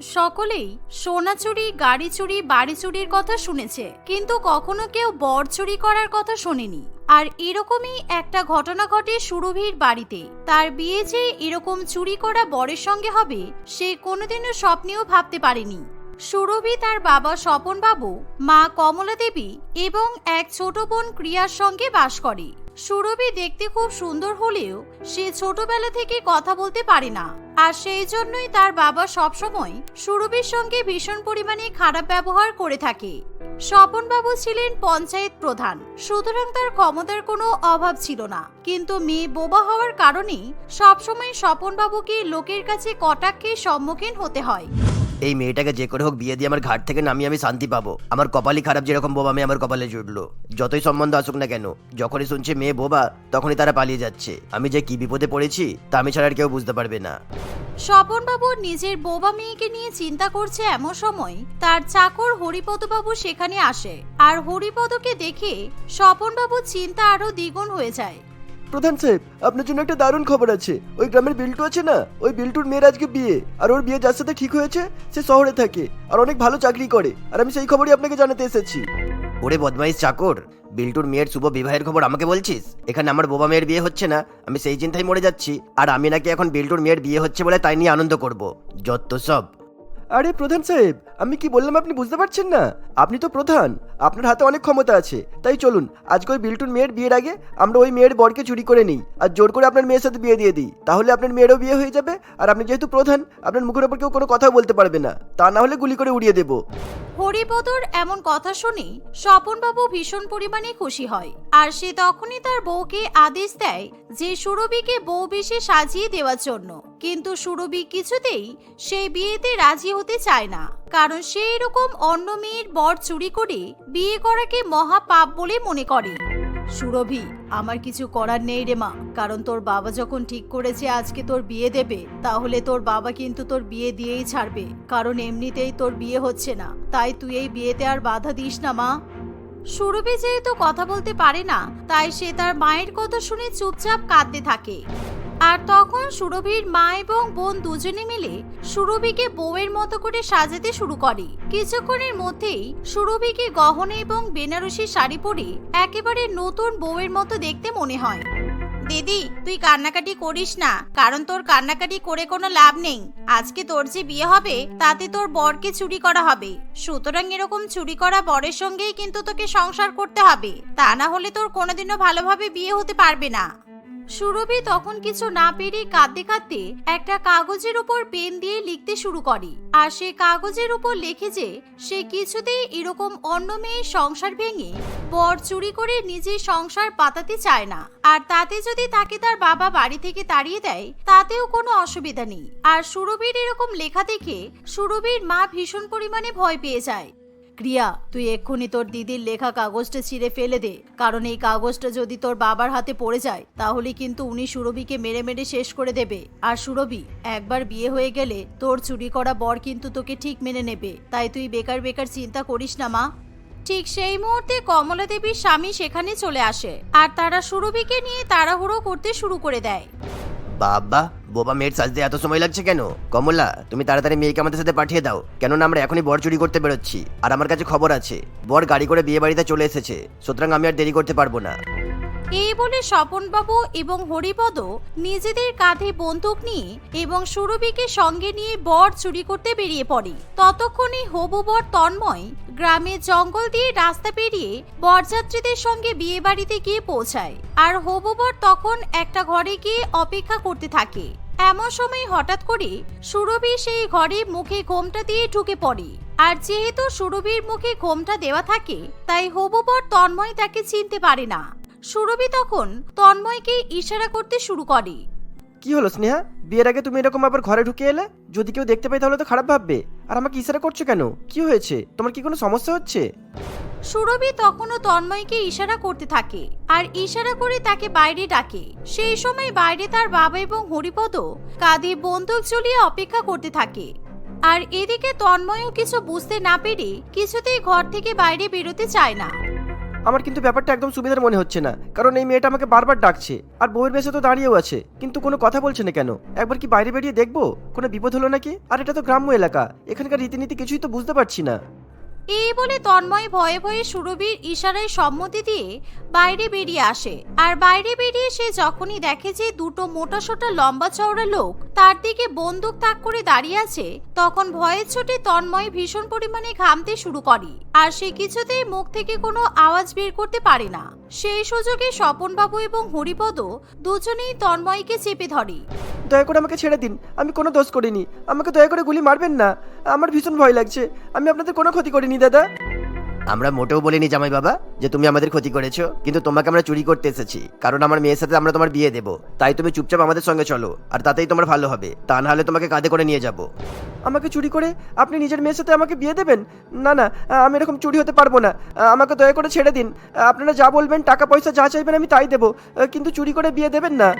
সকলেই সোনা চুরি, গাড়ি চুরি, বাড়ি চুরির কথা শুনেছে, কিন্তু কখনো কেউ বর চুরি করার কথা শোনেনি। আর এরকমই একটা ঘটনা ঘটে সুরভির বাড়িতে। তার বিয়ে যে এরকম চুরি করা বরের সঙ্গে হবে, সে কোনোদিনও স্বপ্নেও ভাবতে পারেনি। সুরভি তার বাবা স্বপন বাবু মা কমলা দেবী এবং এক ছোট বোন ক্রিয়ার সঙ্গে বাস করে। সুরভি দেখতে খুব সুন্দর হলেও সে ছোটবেলা থেকে কথা বলতে পারে না। আর সেই জন্যই তার বাবা সবসময় সুরভির সঙ্গে ভীষণ পরিমাণে খারাপ ব্যবহার করে থাকে। স্বপন বাবু ছিলেন পঞ্চায়েত প্রধান, সুতরাং তার ক্ষমতার কোনো অভাব ছিল না। কিন্তু মেয়ে বোবা হওয়ার কারণেই সবসময় স্বপন বাবুকে লোকের কাছে কটাক্ষের সম্মুখীন হতে হয়। এই মেয়েটাকে যে করে হোক বিয়ে দিয়ে আমার ঘাট থেকে নামিয়ে আমি শান্তি পাবো। আমার কপালই খারাপ যেরকম বোবা মেয়ে আমার কপালে জুটলো। যতই সম্বন্ধ আসুক না কেন, যখনই শুনছে মেয়ে বোবা, তখনই তারা পালিয়ে যাচ্ছে। আমি যে কি বিপদে পড়েছি, তা আমি ছাড়া আর কেউ বুঝতে পারবে না। স্বপন বাবু নিজের বোবা মেয়েকে নিয়ে চিন্তা করছে এমন সময়, তার চাকর হরিপদ বাবু সেখানে আসে। আর হরিপদকে দেখে স্বপন বাবুর চিন্তা আরও দ্বিগুণ হয়ে যায়। প্রধান সাহেব আপনার জন্য একটা দারুণ খবর আছে। ওই গ্রামের বিল্টু আছে না? ওই বিল্টুর মেয়ের আজকে বিয়ে। আর ওর বিয়ে যার সাথে ঠিক হয়েছে সে শহরে থাকে। আর অনেক ভালো চাকরি করে। আর আমি সেই খবরই আপনাকে জানাতে এসেছি। ওরে বদমাইশ চাকর বিল্টুর মেয়ের শুভ বিবাহের খবর আমাকে বলছিস? এখানে আমার বোবা মেয়ের বিয়ে হচ্ছে না আমি সেই চিন্তায় মরে যাচ্ছি। আর আমি নাকি এখন বিল্টুর মেয়ের বিয়ে হচ্ছে বলে তাই নিয়ে আনন্দ করব। যত সব। আরে প্রধান সাহেব আমি কি বললাম আপনি বুঝতে পারছেন না? আপনি তো প্রধান। আপনার হাতে অনেক ক্ষমতা আছে। তাই চলুন, আজকে ওই বিল্টুর মেয়ের বিয়ের আগে আমরা ওই মেয়ের বরকে চুরি করে নিই আর জোর করে আপনার মেয়ের সাথে বিয়ে দিয়ে দিই। তাহলে আপনার মেয়েরও বিয়ে হয়ে যাবে আর আপনি যেহেতু প্রধান, আপনার মুখের ওপর কেউ কোনো কথা বলতে পারবে না। তা না হলে গুলি করে উড়িয়ে দেবো। হরিপদর এমন কথা শুনে স্বপনবাবু ভীষণ পরিমাণে খুশি হয়। আর সে তখনই তার বউকে আদেশ দেয় যে সুরভিকে বউ বেশে সাজিয়ে দেওয়ার জন্য। কিন্তু সুরভি কিছুতেই সেই বিয়েতে রাজি হতে চায় না। কারণ সে এরকম অন্য মেয়ের বর চুরি করে বিয়ে করাকে মহা পাপ বলে মনে করে। সুরভি, আমার কিছু করার নেই রে মা, কারণ তোর বাবা যখন ঠিক করেছে আজকে তোর বিয়ে দেবে, তাহলে তোর বাবা কিন্তু তোর বিয়ে দিয়েই ছাড়বে, কারণ এমনিতেই তোর বিয়ে হচ্ছে না, তাই তুই এই বিয়েতে আর বাধা দিস না মা। সুরভি যেহেতু কথা বলতে পারে না, তাই সে তার মায়ের কথা শুনে চুপচাপ কাঁদতে থাকে। আর তখন সুরভির মা এবং বোন দুজনে মিলে সুরভিকে বউয়ের মতো করে সাজাতে শুরু করে। কিছুক্ষণের মধ্যেই সুরভিকে গহনা এবং বেনারসি শাড়ি পরে একেবারে নতুন বউয়ের মতো দেখতে মনে হয়। দিদি, তুই কান্নাকাটি করিস না, কারণ তোর কান্নাকাটি করে কোনো লাভ নেই। আজকে তোর যে বিয়ে হবে, তাতে তোর বরকে চুরি করা হবে। সুতরাং এরকম চুরি করা বরের সঙ্গেই কিন্তু তোকে সংসার করতে হবে। তা না হলে তোর কোনোদিনও ভালোভাবে বিয়ে হতে পারবে না। সুরভি তখন কিছু না পেরে কাঁদতে কাঁদতে একটা কাগজের উপর পেন দিয়ে লিখতে শুরু করে। আর সে কাগজের উপর লেখে যে সে কিছুতেই এরকম অন্য মেয়ের সংসার ভেঙে বর চুরি করে নিজের সংসার পাতাতে চায় না। আর তাতে যদি তাকে তার বাবা বাড়ি থেকে তাড়িয়ে দেয়, তাতেও কোনো অসুবিধা নেই। আর সুরভির এরকম লেখা দেখে সুরভির মা ভীষণ পরিমাণে ভয় পেয়ে যায়। ক্রিয়া, তুই এক্ষুনি তোর দিদির লেখা কাগজটা ছিঁড়ে ফেলে দে। কারণ এই কাগজটা যদি তোর বাবার হাতে পড়ে যায়, তাহলে কিন্তু উনি সুরভিকে মেরে মেরে শেষ করে দেবে। আর সুরভি, একবার বিয়ে হয়ে গেলে তোর চুরি করা বর কিন্তু তোকে ঠিক মেনে নেবে। তাই তুই বেকার বেকার চিন্তা করিস না, মা। ঠিক সেই মুহূর্তে কমলা দেবীর স্বামী সেখানে চলে আসে, আর তারা সুরভিকে নিয়ে তাড়াহুড়ো করতে শুরু করে দেয়। বাবা, বোবা মেয়ের সাজতে এত সময় লাগছে কেন? কমলা, তুমি তাড়াতাড়ি মেয়েকে আমাদের সাথে পাঠিয়ে দাও। কেননা আমরা এখনই বর চুরি করতে বেরোচ্ছি। আর আমার কাছে খবর আছে, বর গাড়ি করে বিয়ে বাড়িতে চলে এসেছে। সুতরাং আমি আর দেরি করতে পারব না। এই বলে স্বপনবাবু এবং হরিপদ নিজেদের কাঁধে বন্দুক নিয়ে এবং সুরভিকে সঙ্গে নিয়ে বর চুরি করতে বেরিয়ে পড়ে। ততক্ষণে হবু বর তন্ময় গ্রামের জঙ্গল দিয়ে রাস্তা পেরিয়ে বরযাত্রীদের সঙ্গে বিয়ে বাড়িতে গিয়ে পৌঁছায় আর হবু বর তখন একটা ঘরে গিয়ে অপেক্ষা করতে থাকে। এমন সময় হঠাৎ করে সুরভি সেই ঘরে মুখে ঘোমটা দিয়ে ঢুকে পড়ে। আর যেহেতু সুরভির মুখে ঘোমটা দেওয়া থাকে, তাই হবু বর তন্ময় তাকে চিনতে পারে না। সুরভি তখন তন্ময়কে ইশারা করতে শুরু করে। কি হলো স্নেহা? বিয়ের আগে তুমি এরকম আবার ঘরে ঢুকে এলে? যদি কেউ দেখতে পাই তাহলে তো খারাপ ভাববে। আর আমাকে ইশারা করছ কেন? কি হয়েছে? তোমার কি কোনো সমস্যা হচ্ছে? সুরভি তখনও তন্ময়কে ইশারা করতে থাকে আর ইশারা করে তাকে বাইরে ডাকে। সেই সময় বাইরে তার বাবা এবং হরিপদ কাঁধে বন্দুক ঝুলিয়ে অপেক্ষা করতে থাকে। আর এদিকে তন্ময়ও কিছু বুঝতে না পেরে কিছুতেই ঘর থেকে বাইরে বেরোতে চায় না। আমার কিন্তু ব্যাপারটা একদম সুবিধার মনে হচ্ছে না, কারণ এই মেয়েটা আমাকে বারবার ডাকছে, আর বউয়ের বেশে তো দাঁড়িয়েও আছে, কিন্তু কোনো কথা বলছে না কেন? একবার কি বাইরে বেরিয়ে দেখব? কোনো বিপদ হলো নাকি? আর এটা তো গ্রাম্য এলাকা, এখানকার রীতিনীতি কিছুই তো বুঝতে পারছি না। এই বলে তন্ময় ভয়ে ভয়ে সুরভির ইশারায় সম্মতি দিয়ে বাইরে বেরিয়ে আসে। আর বাইরে বেরিয়ে সে যখনই দেখে যে দুটো মোটা সোটা লম্বা চওড়া লোক তার দিকে বন্দুক তাক করে দাঁড়িয়ে আছে, তখন ভয়ের চোটে তন্ময় ভীষণ পরিমাণে ঘামতে শুরু করে। আর সে কিছুতেই মুখ থেকে কোনো আওয়াজ বের করতে পারে না। সেই সুযোগে স্বপনবাবু এবং হরিপদ দুজনেই তন্ময়কে চেপে ধরে। দয়া করে আমাকে ছেড়ে দিন। আমি কোনো দোষ করিনি। আমাকে দয়া করে গুলি মারবেন না। আমার ভীষণ ভয় লাগছে। আমি আপনাদের কোনো ক্ষতি করিনি দাদা। আমরা মোটেও বলিনি জামাই বাবা যে তুমি আমাদের ক্ষতি করেছ কিন্তু তোমাকে আমরা চুরি করতে এসেছি। কারণ আমার মেয়ের সাথে আমরা তোমার বিয়ে দেবো। তাই তুমি চুপচাপ আমাদের সঙ্গে চলো আর তাতেই তোমার ভালো হবে। তা না হলে তোমাকে কাঁধে করে নিয়ে যাব। আমাকে চুরি করে আপনি নিজের মেয়ের সাথে আমাকে বিয়ে দেবেন? না না আমি এরকম চুরি হতে পারব না। আমাকে দয়া করে ছেড়ে দিন। আপনারা যা বলবেন টাকা পয়সা যা চাইবেন আমি তাই দেবো। কিন্তু চুরি করে বিয়ে দেবেন না।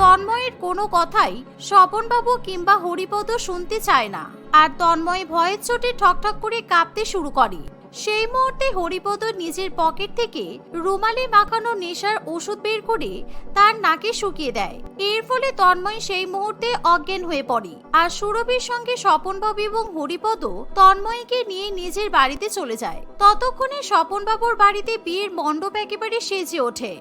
তন্ময়ের কোনো কথাই স্বপনবাবু কিংবা হরিপদ শুনতে চায় না। আর তন্ময় ভয়ের চোটে ঠকঠক করে কাঁপতে শুরু করে। সেই মুহূর্তে হরিপদ নিজের পকেট থেকে রুমালে মাখানো নেশার ওষুধ বের করে তার নাকে শুকিয়ে দেয়। এর ফলে তন্ময় সেই মুহূর্তে অজ্ঞান হয়ে পড়ে। আর সুরভির সঙ্গে স্বপনবাবু এবং হরিপদ তন্ময়কে নিয়ে নিজের বাড়িতে চলে যায়। ততক্ষণে স্বপনবাবুর বাড়িতে বিয়ের মণ্ডপ একেবারে সেজে ওঠে।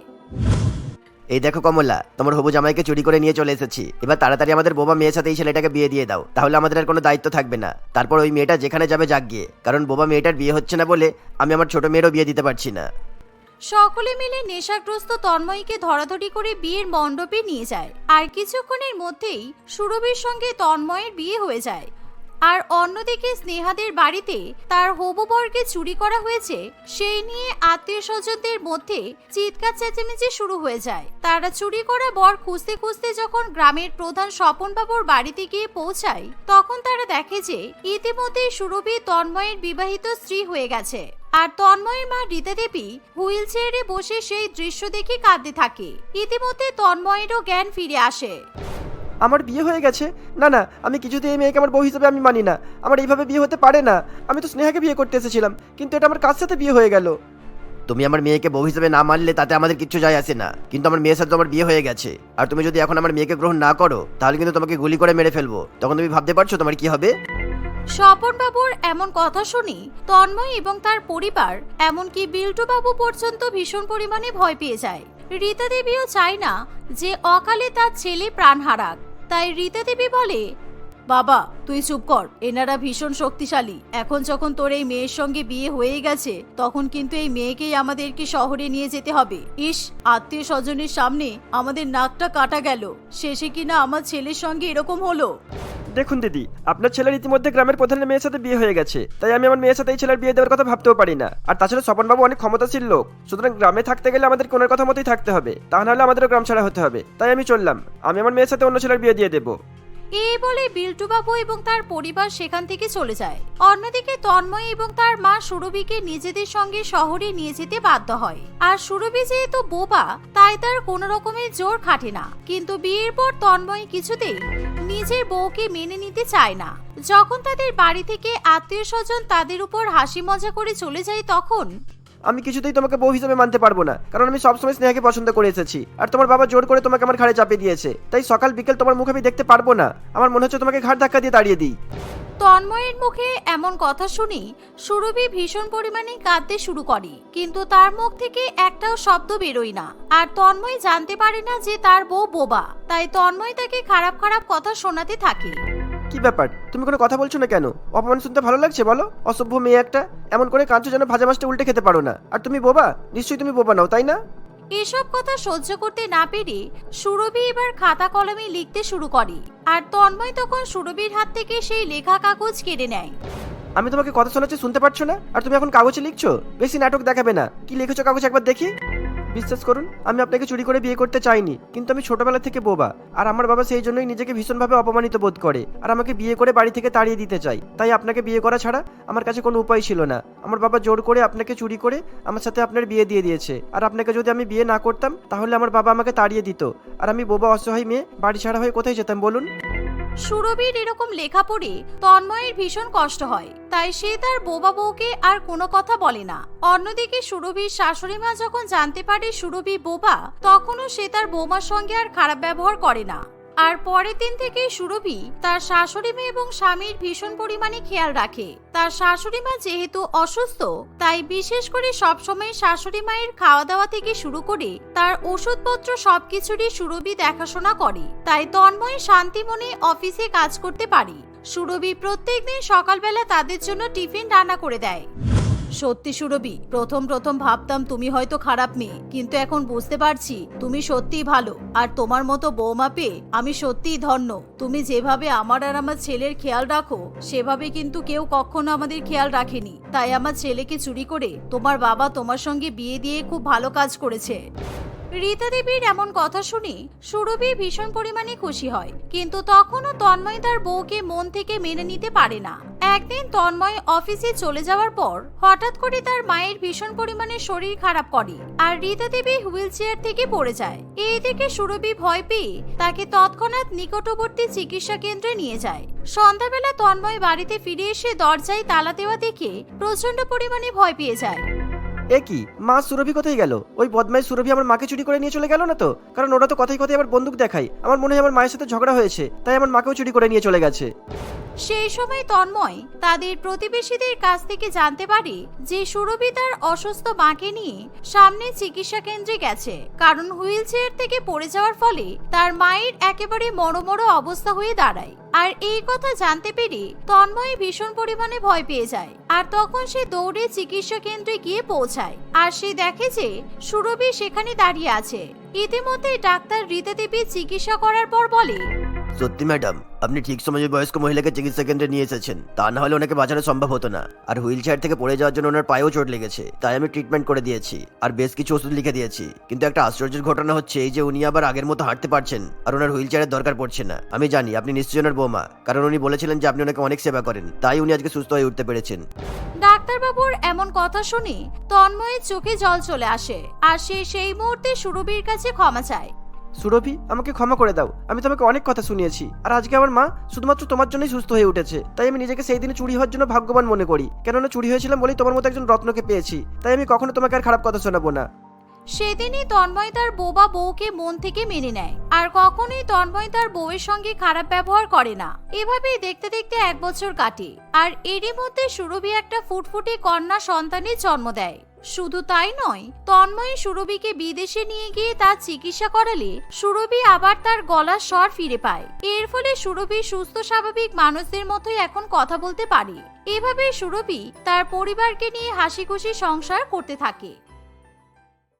এই দেখো কমলা, তোমার হবু জামাইকে চুরি করে নিয়ে চলে এসেছি। এবার তাড়াতাড়ি আমাদের বোবা মেয়ের সাথে এই ছেলেটাকে বিয়ে দিয়ে দাও। তাহলে আমাদের আর কোনো দায়িত্ব থাকবে না। তারপর ওই মেয়েটা যেখানে যাবে যাক গিয়ে। কারণ বোবা মেয়েটার বিয়ে হচ্ছে না বলে আমি আমার ছোট মেয়েরও বিয়ে দিতে পারছি না। সকলে মিলে নেশাগ্রস্ত তন্ময়ীকে ধরাধরি করে বিয়ের মণ্ডপে নিয়ে যায়। আর কিছুক্ষণের মধ্যেই সুরভির সঙ্গে তন্ময়ের বিয়ে হয়ে যায়। আর অন্যদিকে স্নেহাদের বাড়িতে তার হবু বরকে চুরি করা হয়েছে, সেই নিয়ে আত্মীয় স্বজনদের মধ্যে চিৎকার চেঁচামেচি শুরু হয়ে যায়। তারা চুরি করা বর খুঁজতে খুঁজতে যখন গ্রামের প্রধান স্বপনবাবুর বাড়িতে গিয়ে পৌঁছায়, তখন তারা দেখে যে ইতিমধ্যেই সুরভি তন্ময়ের বিবাহিত স্ত্রী হয়ে গেছে। আর তন্ময়ের মা রীতা দেবী হুইল চেয়ারে বসে সেই দৃশ্য দেখে কাঁদতে থাকে। ইতিমধ্যে তন্ময়েরও জ্ঞান ফিরে আসে। আমার বিয়ে হয়ে গেছে। না না আমি কিছুতেই এই মেয়েকে আমার বউ হিসেবে আমি মানি না। আমার এইভাবে বিয়ে হতে পারে না। আমি তো স্নেহাকে বিয়ে করতে এসেছিলাম কিন্তু এটা আমার কার সাথে বিয়ে হয়ে গেল? তুমি আমার মেয়েকে বউ হিসেবে না মানলে তাতে আমাদের কিচ্ছু যায় আসে না। কিন্তু আমার মেয়ের সাথে তোমার বিয়ে হয়ে গেছে। আর তুমি যদি এখন আমার মেয়েকে গ্রহণ না করো তাহলে কিন্তু তোমাকে গুলি করে মেরে ফেলব। তখন তুমি ভাবতে পারছ তোমার কি হবে? স্বপনবাবুর এমন কথা শুনি তন্ময় এবং তার পরিবার এমনকি বিল্টু বাবু পর্যন্ত ভীষণ পরিমাণে ভয় পেয়ে যায়। রীতা দেবীও চায় না যে অকালে তার ছেলে প্রাণ হারাক। তাই রীতা দেবী বলে, বাবা, তুই চুপ কর। এনারা ভীষণ শক্তিশালী। এখন যখন তোর এই মেয়ের সঙ্গে বিয়ে হয়ে গেছে, তখন কিন্তু এই মেয়েকেই আমাদেরকে শহরে নিয়ে যেতে হবে। ইস আত্মীয় স্বজনের সামনে আমাদের নাকটা কাটা গেল। শেষে কিনা আমার ছেলের সঙ্গে এরকম হলো? দেখুন দিদি, আপনার ছেলের ইতিমধ্যে গ্রামের প্রধানের মেয়ের সাথে বিয়ে হয়ে গেছে, তাই আমি আমার মেয়ের সাথে এই ছেলের বিয়ে দেওয়ার কথা ভাবতেও পারি না। আর তাছাড়া স্বপনবাবু অনেক ক্ষমতাশীল লোক, সুতরাং গ্রামে থাকতে গেলে আমাদের কোনের কথা মতোই থাকতে হবে, তা নাহলে আমাদেরও গ্রাম ছাড়া হতে হবে, তাই আমি চললাম, আমি আমার মেয়ের সাথে অন্য ছেলের বিয়ে দিয়ে দেবো। এই বলে বিল্টু বাবু এবং তার পরিবার সেখান থেকে চলে যায়। অন্যদিকে তন্ময় এবং তার মা সুরভিকে নিজেদের সঙ্গে শহরে নিয়ে যেতে বাধ্য হয়। আর সুরভি যেহেতু বোবা, তাই তার কোনো রকমের জোর খাটে না। কিন্তু বিয়ের পর তন্ময় কিছুতেই নিজের বউকে মেনে নিতে চায় না। যখন তাদের বাড়ি থেকে আত্মীয় স্বজন তাদের উপর হাসি মজা করে চলে যায় তখন? আমি কিছুতেই তোমাকে বউ হিসেবে মানতে পারব না, কারণ আমি সবসময় স্নেহাকে পছন্দ করে এসেছি, আর তোমার বাবা জোর করে তোমাকে আমার ঘাড়ে চাপিয়ে দিয়েছে, তাই সকাল বিকেল তোমার মুখ আমি দেখতে পারব না। আমার মনে হচ্ছে তোমাকে ঘাড় ধাক্কা দিয়ে দাঁড়িয়ে দিই। তন্ময়ের মুখে এমন কথা শুনি সুরভি ভীষণ পরিমাণে কাঁদতে শুরু করে। কিন্তু তার মুখ থেকে একটাও শব্দ বেরোয় না। আর তন্ময় জানতে পারে না যে তার বউ বোবা। তাই তন্ময় তাকে খারাপ খারাপ কথা শোনাতে থাকে। কি ব্যাপার? তুমি কোনো কথা বলছো না কেন? অপমান শুনতে ভালো লাগছে বলো? অসভ্য মেয়ে একটা, এমন করে কাঁদছো যেন ভাজা মাছটা উল্টে খেতে পারো না। আর তুমি বোবা? নিশ্চয়ই তুমি বোবা নাও, তাই না? এসব কথা সহ্য করতে না পেরে সুরভি এবার খাতা কলমে লিখতে শুরু করে। আর তন্ময় তখন সুরভির হাত থেকে সেই লেখা কাগজ কেড়ে নেয়। আমি তোমাকে কথা শোনাচ্ছি, শুনতে পারছ না? আর তুমি এখন কাগজে লিখছো? বেশি নাটক দেখাবে না। কি লিখেছো কাগজ একবার দেখি? বিশ্বাস করুন, আমি আপনাকে চুরি করে বিয়ে করতে চাইনি, কিন্তু আমি ছোটবেলা থেকে বোবা, আর আমার বাবা সেই জন্যই নিজেকে ভীষণভাবে অপমানিত বোধ করে, আর আমাকে বিয়ে করে বাড়ি থেকে তাড়িয়ে দিতে চাই তাই আপনাকে বিয়ে করা ছাড়া আমার কাছে কোনো উপায় ছিল না। আমার বাবা জোর করে আপনাকে চুরি করে আমার সাথে আপনার বিয়ে দিয়ে দিয়েছে। আর আপনাকে যদি আমি বিয়ে না করতাম, তাহলে আমার বাবা আমাকে তাড়িয়ে দিত। আর আমি বোবা, অসহায় মেয়ে, বাড়ি ছাড়া হয়ে কোথায় যেতাম, বলুন? সুরভির এরকম লেখা পড়ে তন্ময়ের ভীষণ কষ্ট হয়, তাই সে তার বোবা বউকে আর কোনো কথা বলে না। অন্যদিকে সুরভির শাশুড়ি মা যখন জানতে পারে সুরভি বোবা, তখনও সে তার বৌমার সঙ্গে আর খারাপ ব্যবহার করে না। আর পরের দিন থেকে সুরভি তার শাশুড়ি মা এবং স্বামীর ভীষণ পরিমাণে খেয়াল রাখে। তার শাশুড়ি মা যেহেতু অসুস্থ, তাই বিশেষ করে সবসময় শাশুড়ি মায়ের খাওয়া দাওয়া থেকে শুরু করে তার ওষুধপত্র সবকিছুরই সুরভি দেখাশোনা করে। তাই তন্ময় শান্তি মনে অফিসে কাজ করতে পারে। সুরভি প্রত্যেকদিন সকালবেলা তাদের জন্য টিফিন রান্না করে দেয়। সত্যি সুরবি প্রথম প্রথম ভাবতাম তুমি হয়তো খারাপ মেয়ে, কিন্তু এখন বুঝতে পারছি তুমি সত্যিই ভালো। আর তোমার মতো বৌমা পেয়ে আমি সত্যিই ধন্য। তুমি যেভাবে আমার আর আমার ছেলের খেয়াল রাখো, সেভাবে কিন্তু কেউ কখনো আমাদের খেয়াল রাখেনি। তাই আমার ছেলেকে চুরি করে তোমার বাবা তোমার সঙ্গে বিয়ে দিয়ে খুব ভালো কাজ করেছে। রীতা দেবীর এমন কথা শুনে সুরভি ভীষণ পরিমাণে খুশি হয়, কিন্তু তখনও তন্ময় তার বউকে মন থেকে মেনে নিতে পারে না। একদিন তন্ময় অফিসে চলে যাওয়ার পর হঠাৎ করে তার মায়ের ভীষণ পরিমাণে শরীর খারাপ করে আর রীতা দেবী হুইল চেয়ার থেকে পড়ে যায়। এই দিকে সুরভি ভয় পেয়ে তাকে তৎক্ষণাৎ নিকটবর্তী চিকিৎসা কেন্দ্রে নিয়ে যায়। সন্ধ্যাবেলা তন্ময় বাড়িতে ফিরে এসে দরজায় তালা দেওয়া দেখে প্রচণ্ড পরিমাণে ভয় পেয়ে যায়। এ কি? মা সুরভি কোথায় গেল? ওই বদমাই সুরভি আমার মাকে চুরি করে নিয়ে চলে গেল না তো? কারণ ওরা তো কথাই কথাই আবার বন্দুক দেখায়। আমার মনে হয় আমার মায়ের সাথে ঝগড়া হয়েছে, তাই আমার মাকেও চুরি করে নিয়ে চলে গেছে। সেই সময় তন্ময় তাদের প্রতিবেশীদের কাছ থেকে জানতে পারে যে সুরভি তার অসুস্থ মাকে নিয়ে সামনে চিকিৎসা কেন্দ্রে গেছে। কারণ হুইল চেয়ার থেকে পড়ে যাওয়ার ফলে তার মায়ের একেবারে মরমর অবস্থা হয়ে দাঁড়ায়। আর এই কথা জানতে পেরে তন্ময় ভীষণ পরিমাণে ভয় পেয়ে যায়। আর তখন সে দৌড়ে চিকিৎসা কেন্দ্রে গিয়ে পৌঁছায় আর সে দেখে যে সুরভি সেখানে দাঁড়িয়ে আছে। ইতিমধ্যে ডাক্তার রীতা দেবী চিকিৎসা করার পর বলে সত্যি, ম্যাডাম, আপনি ঠিক সময়ে বয়স্ক মহিলাকে চিকিৎসা কেন্দ্রে নিয়ে এসেছেন, তা না হলে ওনাকে বাঁচানো সম্ভব হতো না। আর হুইল চেয়ার থেকে পড়ে যাওয়ার জন্য ওনার পায়েও চোট লেগেছে, তাই আমি ট্রিটমেন্ট করে দিয়েছি, আর বেশ কিছু ওষুধ লিখে দিয়েছি। কিন্তু একটা আশ্চর্যের ঘটনা হচ্ছে এই যে উনি আবার আগের মতো হাঁটতে পারছেন, আর ওনার হুইল চেয়ারের দরকার পড়ছে না। আমি জানি আপনি নিশ্চয়ই ওনার বৌমা, কারণ উনি বলেছিলেন যে আপনি ওনাকে অনেক সেবা করেন, তাই উনি আজকে সুস্থ হয়ে উঠতে পেরেছেন। ডাক্তারবাবুর এমন কথা শুনে তন্ময়ের চোখে জল চলে আসে, আর সে সেই মুহূর্তে সুরভির কাছে ক্ষমা চায়। সুরভি, আমাকে ক্ষমা করে দাও। আমি তোমাকে অনেক কথা শুনিয়েছি। আর আজকে আমার মা শুধুমাত্র তোমার জন্যই সুস্থ হয়ে উঠেছে। তাই আমি নিজেকে সেই দিনে চুরি হওয়ার জন্য ভাগ্যবান মনে করি। কেননা চুরি হয়েছিলাম বলেই তোমার মতো একজন রত্নকে পেয়েছি। তাই আমি কখনো তোমাকে আর খারাপ কথা শোনাবো না। সেদিনই তন্ময় তার বোবা বউকে মন থেকে মেনে নেয়। আর কখনোই তন্ময় তার বউয়ের সঙ্গে খারাপ ব্যবহার করে না। এভাবেই দেখতে দেখতে এক বছর কাটে। আর এরই মধ্যে সুরভি একটা ফুটফুটে কন্যা সন্তানের জন্ম দেয়। শুধু তাই নয়, তন্ময় সুরভিকে বিদেশে নিয়ে গিয়ে তার চিকিৎসা করালে সুরভি আবার তার গলার স্বর ফিরে পায়। এর ফলে সুরভি সুস্থ, স্বাভাবিক মানুষদের মতোই এখন কথা বলতে পারে। এভাবে সুরভি তার পরিবারকে নিয়ে হাসি খুশি সংসার করতে থাকে।